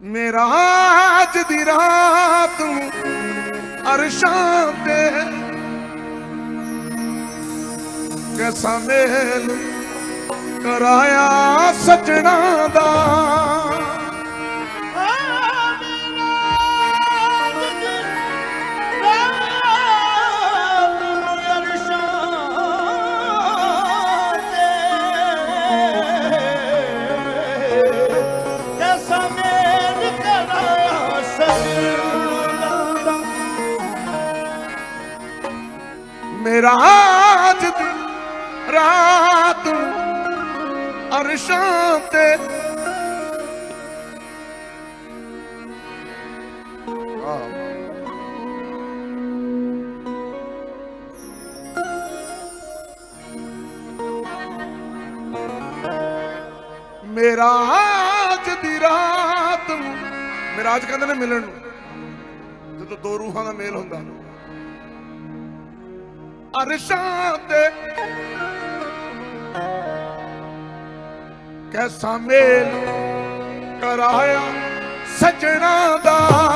ਮੇਰਾ ਅੱਜ ਦੀ ਰਾਤ ਨੂੰ ਅਰਸ਼ਾਂ ਤੇ ਕੈਸਾ ਮੇਲ ਕਰਾਇਆ ਸਜਣਾ ਦਾ। ਰਾਜ ਦੀ ਰਾਤ ਅਰਸ਼ਾਂ ਤੇ ਮੇਰਾ ਅੱਜ ਦੀ ਰਾਤ ਨੂੰ, ਮੇਰਾ ਕਹਿੰਦੇ ਨੇ ਮਿਲਣ ਨੂੰ। ਜਦੋਂ ਦੋ ਰੂਹਾਂ ਦਾ ਮੇਲ ਹੁੰਦਾ ਅਰਸ਼ਾਂ ਤੇ ਕੈਸਾ ਮੇਲ ਕਰਾਇਆ ਸਜਣਾ ਦਾ।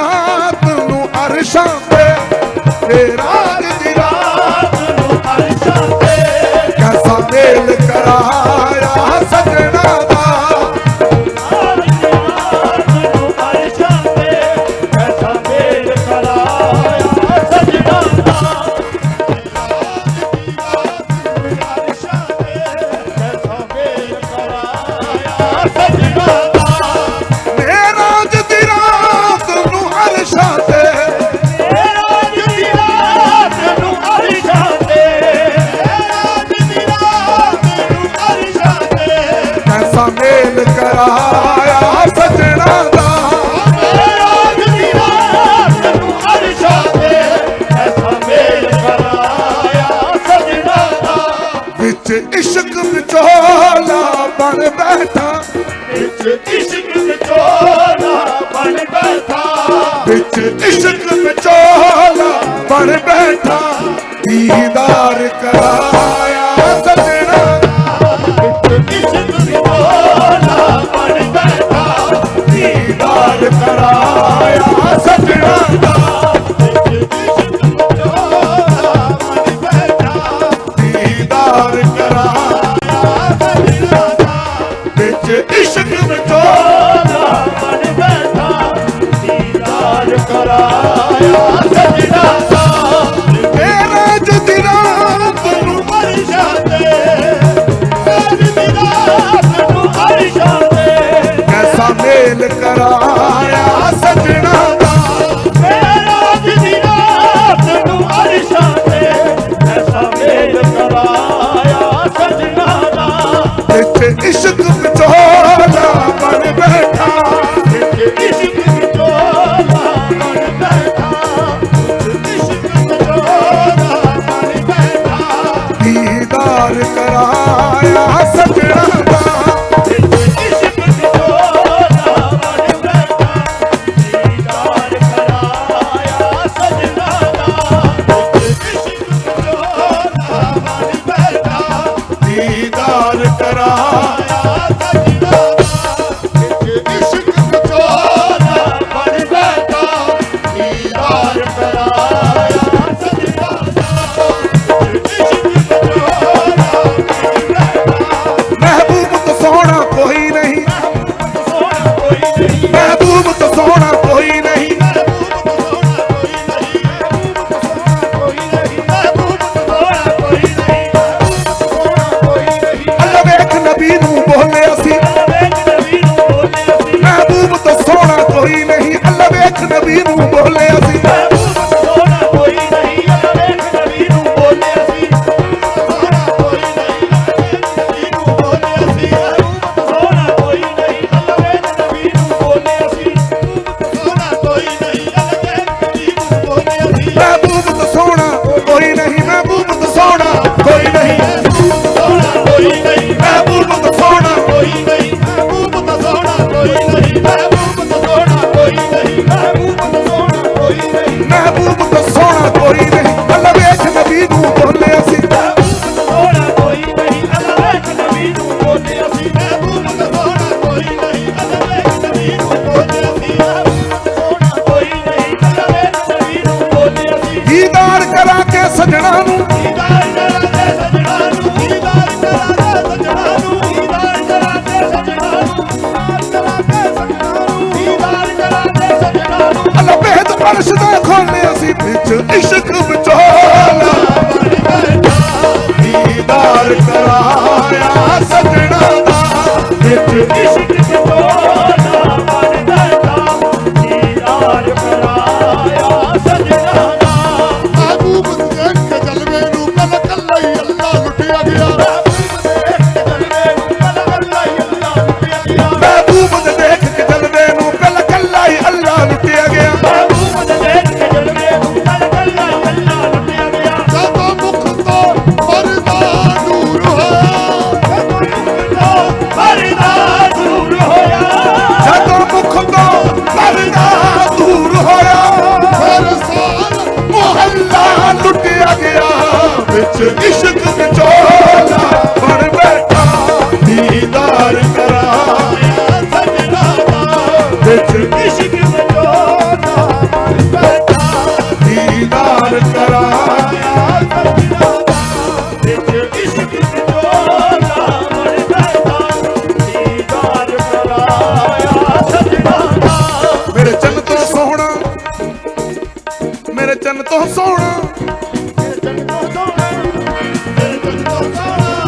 ਰਾਤ ਨੂੰ ਅਰਸ਼ਾਂ ਤੇ ਮੇਰਾ ਅੱਜ ਦੀ ਰਾਤ ਕੈਸਾ ਮੇਲ ਕਰਾਇਆ ਮੇਲ ਸਜਣਾ ਦਾ ਵਿੱਚ ਇਸ਼ਕ ਵਿਚੋਲਾ ਬਣ ਬੈਠਾ। ਇਸ਼ਕ ਵਿਚੋਲਾ ਬਣ ਬੈਠਾ। ਵਿੱਚ ਇਸ਼ਕ ਵਿਚੋਲਾ ਬਣ ਬੈਠਾ। ਦੀਦਾਰ ਵਿੱਚ ਇਸ਼ਕ ਵਿਚੋਲਾ ਦੀਦਾਰ ਕਰਾਇਆ ਸਜਣਾ ਦਾ ਵਿੱਚ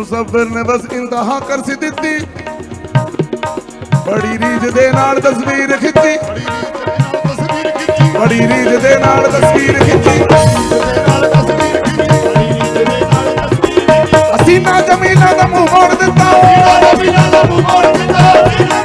ਮੁਸਫਰ ਨੇ ਬਸ ਇੰਤਹਾ ਕਰ ਸੀ ਦਿੱਤੀ। ਬੜੀ ਰੀਜ ਦੇ ਨਾਲ ਤਸਵੀਰ ਖਿੱਚੀ। ਬੜੀ ਰੀਜ ਦੇ ਨਾਲ ਤਸਵੀਰ ਖਿੱਚੀ। ਅਸੀਂ ਨਾ ਜ਼ਮੀਨਾਂ ਦਾ ਮੂੰਹ ਮੋੜ ਦਿੱਤਾ ਜ਼ਮੀਨਾਂ ਦਾ ਮੂੰਹ ਮੋੜ ਦਿੱਤਾ।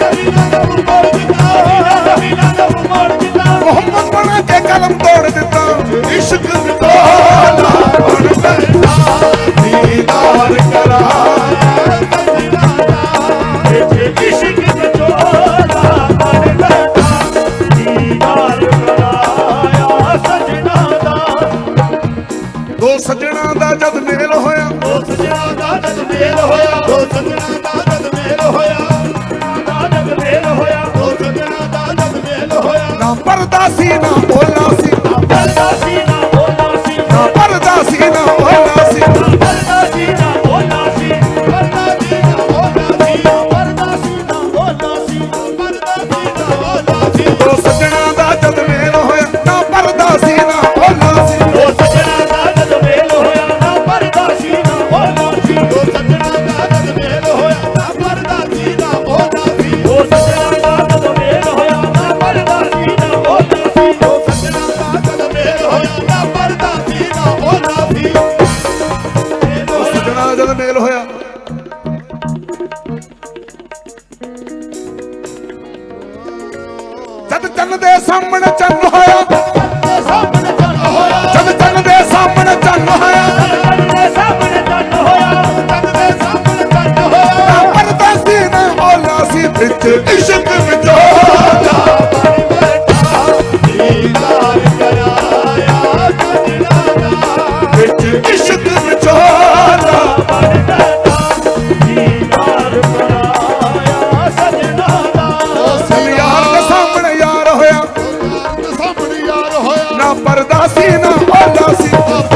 ਸਾਹਮਣੇ ਚੰਨ ਹੋਇਆ। ਜਦ ਚੰਨ ਦੇ ਸਾਹਮਣੇ ਚੰਨ ਹੋਇਆ। ਪਰਦੇਸੀ ਨੇ ਮੋਲਾ Guarda-se na guarda-se